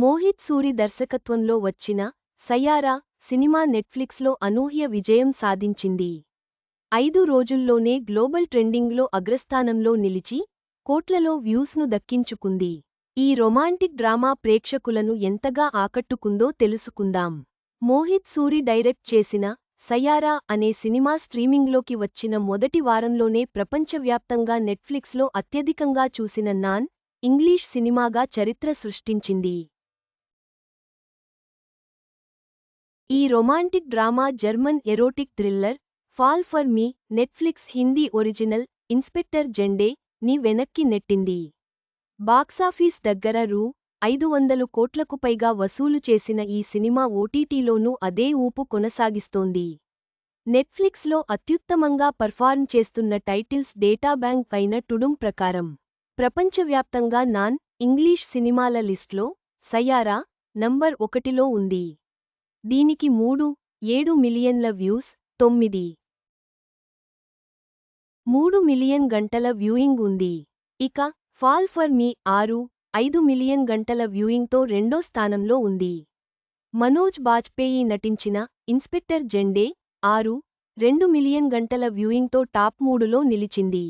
మోహిత్ సూరి దర్శకత్వంలో వచ్చిన సయారా సినిమా నెట్ఫ్లిక్స్లో అనూహ్య విజయం సాధించింది. ఐదు రోజుల్లోనే గ్లోబల్ ట్రెండింగ్లో అగ్రస్థానంలో నిలిచి కోట్లలో వ్యూస్ను దక్కించుకుంది. ఈ రొమాంటిక్ డ్రామా ప్రేక్షకులను ఎంతగా ఆకట్టుకుందో తెలుసుకుందాం. మోహిత్ సూరి డైరెక్ట్ చేసిన సయారా అనే సినిమా స్ట్రీమింగ్లోకి వచ్చిన మొదటి వారంలోనే ప్రపంచవ్యాప్తంగా నెట్ఫ్లిక్స్లో అత్యధికంగా చూసిన నాన్ ఇంగ్లీష్ సినిమాగా చరిత్ర సృష్టించింది. ఈ romantic drama German erotic thriller fall for me Netflix Hindi original inspector Zende ని వెనక్కి నెట్టింది. బాక్సాఫీస్ దగ్గర రూ. ఐదు వందలు కోట్లకు పైగా వసూలు చేసిన ఈ సినిమా ఓటీటీలోనూ అదే ఊపు కొనసాగిస్తోంది. నెట్ఫ్లిక్స్లో అత్యుత్తమంగా పర్ఫార్మ్ చేస్తున్న టైటిల్స్ డేటాబ్యాంక్ అయిన టుడుం ప్రకారం ప్రపంచవ్యాప్తంగా నాన్ ఇంగ్లీష్ సినిమాల లిస్ట్లో సయారా నంబర్ ఒకటిలో ఉంది. దీనికి మూడు ఏడు మిలియన్ల వ్యూస్ తొమ్మిది. మూడు మిలియన్ గంటల వ్యూయింగ్ ఉంది. ఇక ఫాల్ ఫర్ మీ ఆరు ఐదు మిలియన్ గంటల వ్యూయింగ్తో రెండో స్థానంలో ఉంది. మనోజ్ బాజ్పేయి నటించిన ఇన్స్పెక్టర్ జెండే ఆరు రెండు మిలియన్ గంటల వ్యూయింగ్తో టాప్ మూడులో నిలిచింది.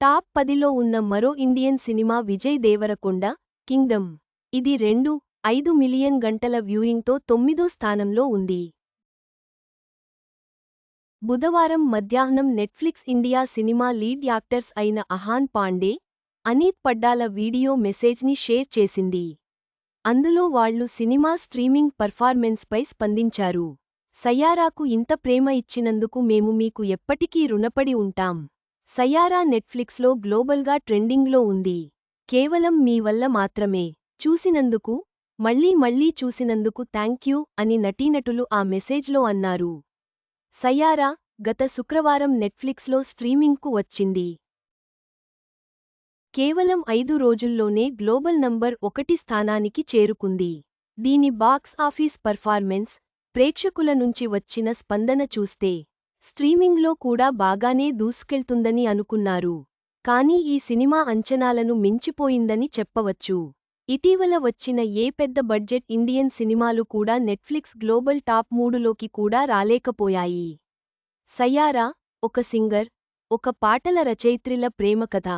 టాప్ పదిలో ఉన్న మరో Indian cinema Vijay Deverakonda Kingdom. ఇది రెండు ఐదు మిలియన్ గంటల వ్యూయింగ్తో తొమ్మిదో స్థానంలో ఉంది. బుధవారం మధ్యాహ్నం Netflix India cinema lead actors అయిన అహాన్ పాండే అనీత్ పడ్డాల వీడియో మెసేజ్ని షేర్ చేసింది. అందులో వాళ్ళు సినిమా స్ట్రీమింగ్ పర్ఫార్మెన్స్పై స్పందించారు. సయారాకు ఇంత ప్రేమ ఇచ్చినందుకు మేము మీకు ఎప్పటికీ రుణపడి ఉంటాం. సయారా నెట్ఫ్లిక్స్లో గ్లోబల్గా ట్రెండింగ్లో ఉంది. కేవలం మీ వల్ల మాత్రమే. చూసినందుకు మళ్ళీ మళ్ళీ చూసినందుకు థ్యాంక్యూ అని నటీనటులు ఆ మెసేజ్లో అన్నారు. సయారా గత శుక్రవారం నెట్ఫ్లిక్స్లో స్ట్రీమింగ్కు వచ్చింది. కేవలం ఐదు రోజుల్లోనే గ్లోబల్ నంబర్ ఒకటి స్థానానికి చేరుకుంది. దీని బాక్స్ ఆఫీస్ పర్ఫార్మెన్స్ ప్రేక్షకుల నుంచి వచ్చిన స్పందన చూస్తే స్ట్రీమింగ్లో కూడా బాగానే దూసుకెళ్తుందని అనుకున్నారు. కానీ ఈ సినిమా అంచనాలను మించిపోయిందని చెప్పవచ్చు. ఇటీవల వచ్చిన ఏ పెద్ద బడ్జెట్ ఇండియన్ సినిమాలు కూడా నెట్ఫ్లిక్స్ గ్లోబల్ టాప్ మూడులోకి కూడా రాలేకపోయాయి. సయారా ఒక సింగర్ ఒక పాటల రచయిత్రిల ప్రేమ కథ.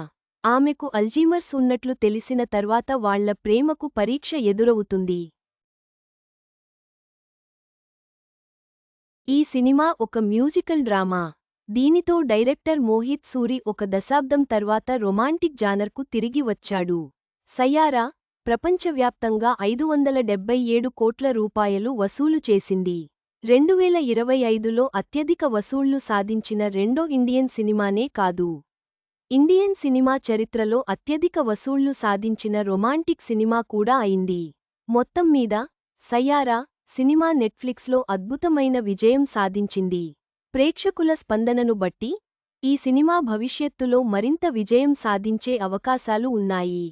ఆమెకు అల్జీమర్స్ ఉన్నట్లు తెలిసిన తర్వాత వాళ్ళ ప్రేమకు పరీక్ష ఎదురవుతుంది. ఈ సినిమా ఒక మ్యూజికల్ డ్రామా. దీనితో డైరెక్టర్ మోహిత్ సూరి ఒక దశాబ్దం తర్వాత రొమాంటిక్ జానర్కు తిరిగి వచ్చాడు. సయారా ప్రపంచవ్యాప్తంగా ఐదు వందల డెబ్బై ఏడు కోట్ల రూపాయలు వసూలు చేసింది. రెండువేల ఇరవై ఐదులో అత్యధిక వసూళ్ళు సాధించిన రెండో ఇండియన్ సినిమానే కాదు. ఇండియన్ సినిమా చరిత్రలో అత్యధిక వసూళ్ళు సాధించిన రొమాంటిక్ సినిమా కూడా అయింది. మొత్తం మీద సయారా సినిమా నెట్ఫ్లిక్స్లో అద్భుతమైన విజయం సాధించింది. ప్రేక్షకుల స్పందనను బట్టి ఈ సినిమా భవిష్యత్తులో మరింత విజయం సాధించే అవకాశాలు ఉన్నాయి.